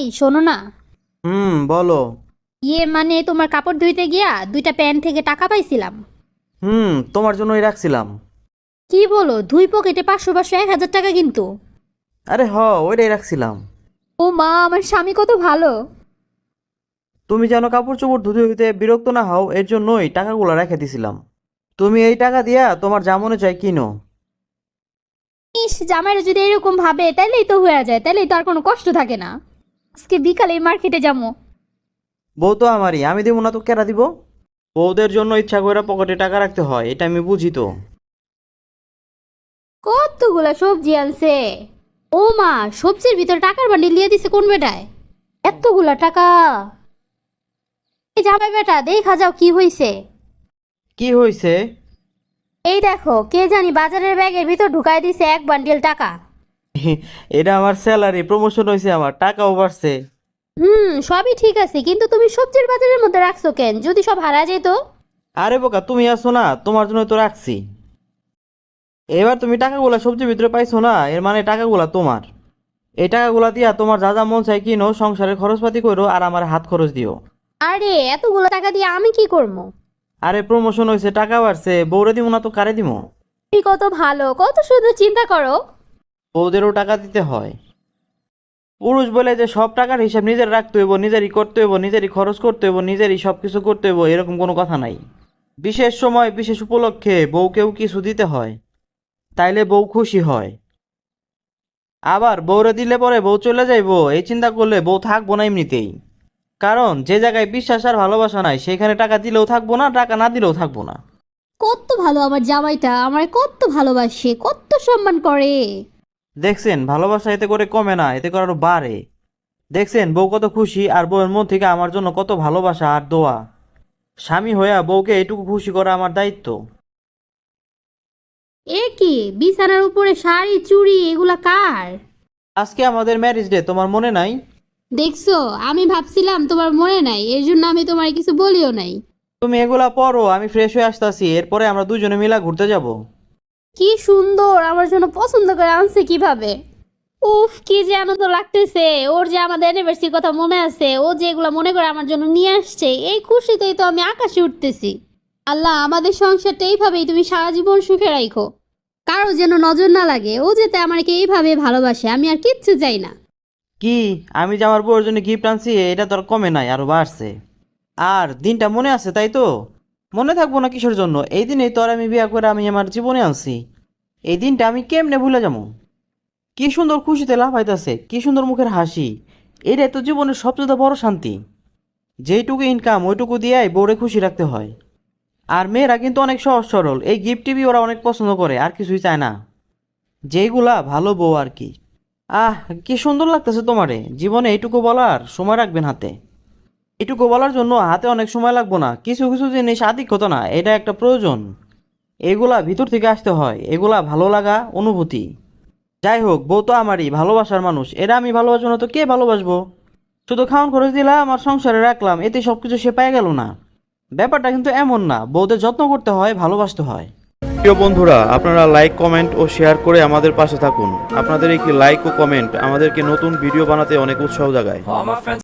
এই শোনো না। হুম বলো। ইয়ে মানে তোমার কাপড় ধুইতে গিয়া দুইটা প্যান্ট থেকে টাকা পাইছিলাম। হুম তোমার জন্যই রাখছিলাম। কি বলো দুই পকেটে পাঁচশো পাঁচশো এক হাজার টাকা কিন্তু। আরে হ ওইটাই রাখছিলাম। ও মা আমার স্বামী কত ভালো। তুমি যেন কাপড় চোপড় ধুতে ধুতে বিরক্ত না হও এর জন্যই টাকাগুলো রেখে দিছিলাম। তুমি এই টাকা দিয়া তোমার যা মনে চাই কিনো। ইস জামাইরা যদি এরকম ভাবে তাইলেই তো হয়ে যায় তাইলেই তো আর কোনো কষ্ট থাকে না। আজকে বিকালে মার্কেটে যাব। বউ তো আমারই আমি দিব না তো কেরা দিব? বউদের জন্য ইচ্ছা করে পকেটে টাকা রাখতে হয় এটা আমি বুঝি তো। কতগুলা সবজি আনছে? ও মা সবজির ভিতরে টাকার বান্ডিল দিয়ে দিছে কোন বেটায়? এতগুলা টাকা। এই জামাই বেটা দেখা যাও কি হইছে। কি হয়েছে এই দেখো কে জানি বাজারের ব্যাগের ভিতর ঢুকাই দিছে এক বান্ডিল টাকা। এটা আমার স্যালারি প্রমোশন হয়েছে আমার টাকাও বাড়ছে। হুম সবই ঠিক আছে কিন্তু তুমি সবজির বাজারের মধ্যে রাখছো কেন? যদি সব হারা যেত? আরে বোকা তুমি আসো না তোমার জন্য তো রাখছি। এবার তুমি টাকাগুলা সবজির ভিতরে পাইছো না এর মানে টাকাগুলা তোমার। এই টাকাগুলা দিয়া তোমার যা যা মন চাই কিনো সংসারের খরচপাতি করো আর আমার হাত খরচ দিও। আরে এতগুলো টাকা দিয়ে আমি কি করব? আরে প্রমোশন হয়েছে টাকা বাড়ছে বউরে দিব না তো কারে দিব তুমি কত ভালো কত শুধু চিন্তা করো। বউদেরও টাকা দিতে হয়। পুরুষ বলে যে সব টাকার হিসাব নিজের রাখতে হইব, নিজেরই করতে হইব, নিজেরই খরচ করতে হইব, নিজেরই সব কিছু করতে হইব, এরকম কোনো কথা নাই। বিশেষ সময়, বিশেষ উপলক্ষে বউকেও কিছু দিতে হয়, তাইলে বউ খুশি হয়। আবার বউরে দিলে পরে বউ চলে যাইবো, এই চিন্তা করলে বউ থাকব না এমনিতেই। কারণ যে জায়গায় বিশ্বাস আর ভালোবাসা নাই, সেখানে টাকা দিলেও থাকব না, টাকা না দিলেও থাকব না। কত ভালো আমার জামাইটা আমার কত ভালোবাসে, কত সম্মান করে। দেখছেন ভালোবাসা এতে করে কমে না এতে করে আরও বাড়ে। দেখছেন বউ কত খুশি আর বউয়ের মন থেকে আমার জন্য কত ভালোবাসা আর দোয়া। স্বামী হইয়া বউকে এটুকু খুশি করা আমার দায়িত্ব। এ কি? বিছানার উপরে শাড়ি চুড়ি এগুলা কার? আজকে আমাদের ম্যারেজ ডে তোমার মনে নাই? দেখছ আমি ভাবছিলাম তোমার মনে নাই এর জন্য আমি তোমার কিছু বলিও নাই। তুমি এগুলা পরো আমি ফ্রেশ হয়ে আসতাছি এরপরে আমরা দুজনে মিলা ঘুরতে যাব। কি সুন্দর, আমার জন্য পছন্দ করে আনছে কীভাবে? উফ, কি যে আনন্দ লাগতেছে। ওর যে আমাদের অ্যানিভার্সারির কথা মনে আছে, ও যে এগুলো মনে করে আমার জন্য নিয়ে আসছে, এই খুশিতেই তো আমি আকাশে উঠতেছি। আল্লাহ, আমাদের সংসারটা এইভাবেই তুমি সারা জীবন সুখে রাখো কারও যেন নজর না লাগে, ও যেতে আমাকে এইভাবে ভালোবাসে, আমি আর কিচ্ছু চাই না। কি? আমি যে আমার জন্য গিফট আনছি, এটা তো আর কমে নাই, আরও বাড়ছে। আর দিনটা মনে আছে তাই তো? মনে থাকব না কিসের জন্য? এই দিনেই তো আর আমি বিয়ে করে আমি আমার জীবনে আনছি। এই দিনটা আমি কেমনে ভুলে যাব? কি সুন্দর খুশিতে লাফাইতেছে, কি সুন্দর মুখের হাসি। এটাই তো জীবনের সবচেয়ে বড় শান্তি। যেইটুকু ইনকাম ওইটুকু দিয়েই বউরে খুশি রাখতে হয়। আর মেয়েরা কিন্তু অনেক সহজ সরল। এই গিফট টিভি ওরা অনেক পছন্দ করে, আর কিছুই চায় না। যেইগুলা ভালো বউ আর কি। আহ, কি সুন্দর লাগতেছে তোমারে। জীবনে এইটুকু বলার সময় রাখবেন হাতে। এটুকু বলার জন্য হাতে অনেক সময় লাগবো না। কিছু কিছু জিনিস আদিক হতো না এটা একটা প্রয়োজন। এগুলা ভিতর থেকে আসতে হয় এগুলা ভালো লাগা অনুভূতি। যাই হোক বউ তো আমারই ভালোবাসার মানুষ। এরা আমি ভালোবাসবো না তো কে ভালোবাসবো? শুধু খাওয়ান খরচ দিলাম আমার সংসারে রাখলাম এতে সব কিছু সে পেয়ে গেল না। ব্যাপারটা কিন্তু এমন না বউদের যত্ন করতে হয় ভালোবাসতে হয়। প্রিয় বন্ধুরা আপনারা লাইক কমেন্ট ও শেয়ার করে আমাদের পাশে থাকুন। আপনাদের একটি লাইক ও কমেন্ট আমাদেরকে নতুন ভিডিও বানাতে অনেক উৎসাহ জাগায়।